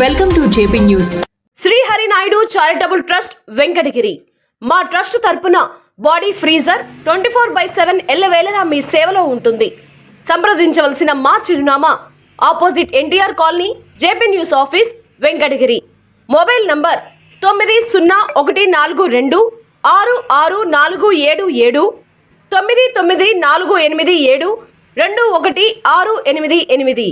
Welcome to JP news. Srihari Naidu charitable trust Venkatagiri. మా trust తరపున body freezer twenty four by seven ఎల్లవేళలా మీ సేవలో ఉంటుంది. సంప్రదించవలసిన మా చిరునామా opposite NTR colony JP news office Venkatagiri. Mobile number తొమ్మిది సున్నా ఒకటి నాలుగు రెండు ఆరు ఆరు నాలుగు ఏడు ఏడు తొమ్మిది తొమ్మిది నాలుగు ఎనిమిది ఏడు రెండు ఒకటి ఆరు ఎనిమిది ఎనిమిది.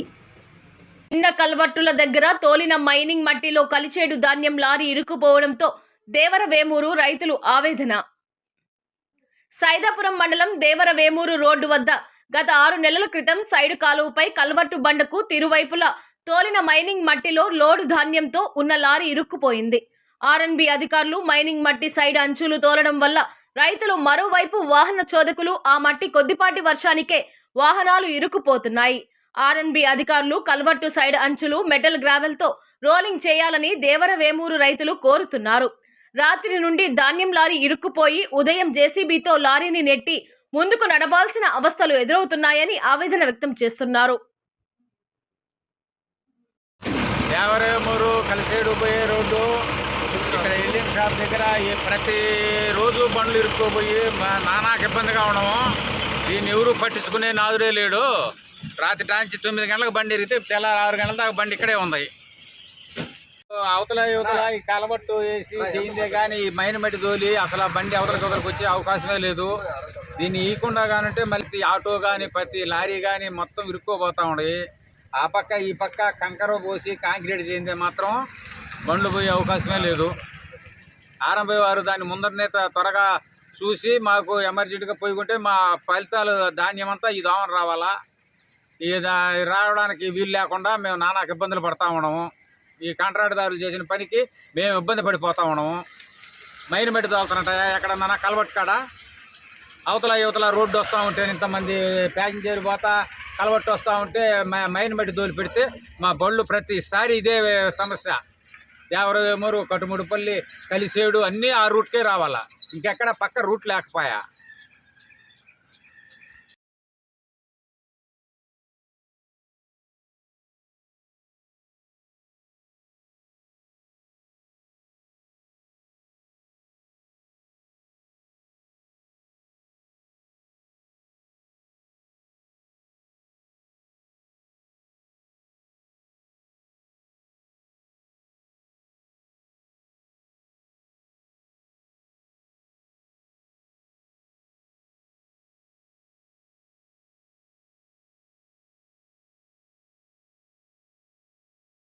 చిన్న కల్వర్టుల దగ్గర తోలిన మైనింగ్ మట్టిలో కలిచేడు ధాన్యం లారీ ఇరుక్కుపోవడంతో దేవరవేమూరు రైతులు ఆవేదన. సైదాపురం మండలం దేవరవేమూరు రోడ్డు వద్ద గత ఆరు నెలల క్రితం సైడు కాలువపై కల్వర్టు బండకు తిరువైపులా తోలిన మైనింగ్ మట్టిలో లోడు ధాన్యంతో ఉన్న లారీ ఇరుక్కుపోయింది. ఆర్ఎన్బి అధికారులు మైనింగ్ మట్టి సైడ్ అంచులు తోలడం వల్ల రైతులు మరోవైపు వాహన చోదకులు ఆ మట్టి కొద్దిపాటి వర్షానికే వాహనాలు ఇరుక్కుపోతున్నాయి. ఆర్ఎన్బి అధికారులు కల్వర్టు సైడ్ అంచులు మెటల్ గ్రావెల్తో రోలింగ్ చేయాలని దేవరవేమూరు రైతులు కోరుతున్నారు. రాత్రి నుండి ధాన్యం లారీ ఇరుక్కుపోయి ఉదయం జేసీబీతో లారీని నెట్టి ముందుకు నడపాల్సిన అవస్థలు ఎదురవుతున్నాయని ఆవేదన వ్యక్తం చేస్తున్నారు. దేవరేమూరు కలిసేడు పోయే రోడ్డు ఇక్కడ ఎల్లింగ్ షాప్ దగ్గర ఈ ప్రతి రోజు బండ్లు ఇరుక్కుపోయి నానాకి ఇబ్బందిగా ఉండము. దీన్ని ఎవరు పట్టించుకునే నాదుడే లేడు. రాత్రి టాంచి తొమ్మిది గంటలకు బండి ఎరిగితే తెల్లారి ఆరు గంటల దాకా బండి ఇక్కడే ఉంది. అవతల యువతల ఈ కలబట్టు వేసి చేయిందే కానీ ఈ మట్టి తోలి అసలు ఆ బండి అవతలకి అవతలకి వచ్చే అవకాశమే లేదు. దీన్ని ఇవ్వకుండా కానుంటే మళ్ళీ ఆటో కానీ ప్రతి లారీ కానీ మొత్తం ఇరుక్కోపోతా ఉన్నాయి ఆ పక్క ఈ పక్క కంకర పోసి కాంక్రీట్ చేయిందే మాత్రం బండ్లు పోయే అవకాశమే లేదు. ఆరంభ వారు దాన్ని ముందరనే త- త్వరగా చూసి మాకు ఎమర్జెంట్గా ఉంటే మా ఫలితాలు ధాన్యం అంతా ఈ దోమన రావాలా? రావడానికి వీలు లేకుండా మేము నానాకు ఇబ్బందులు పడతా ఉండము ఈ కాంట్రాక్టుదారులు చేసిన పనికి మేము ఇబ్బంది పడిపోతా ఉన్నాము. మైన్ మెట్టి తోలుతున్నట్ట ఎక్కడన్నా కలబట్టు కాడ అవతల యువతల రోడ్డు వస్తూ ఉంటే ఇంతమంది ప్యాసింజర్ పోతా కలవట్టు వస్తూ ఉంటే మా మైన్ మెట్టి తోలి పెడితే మా బళ్ళు ప్రతిసారి ఇదే సమస్య. దేవరవేమూరు కటుముడుపల్లి కలిసేడు అన్నీ ఆ రూట్కే రావాలా. ఇంకెక్కడ పక్క రూట్ లేకపోయా.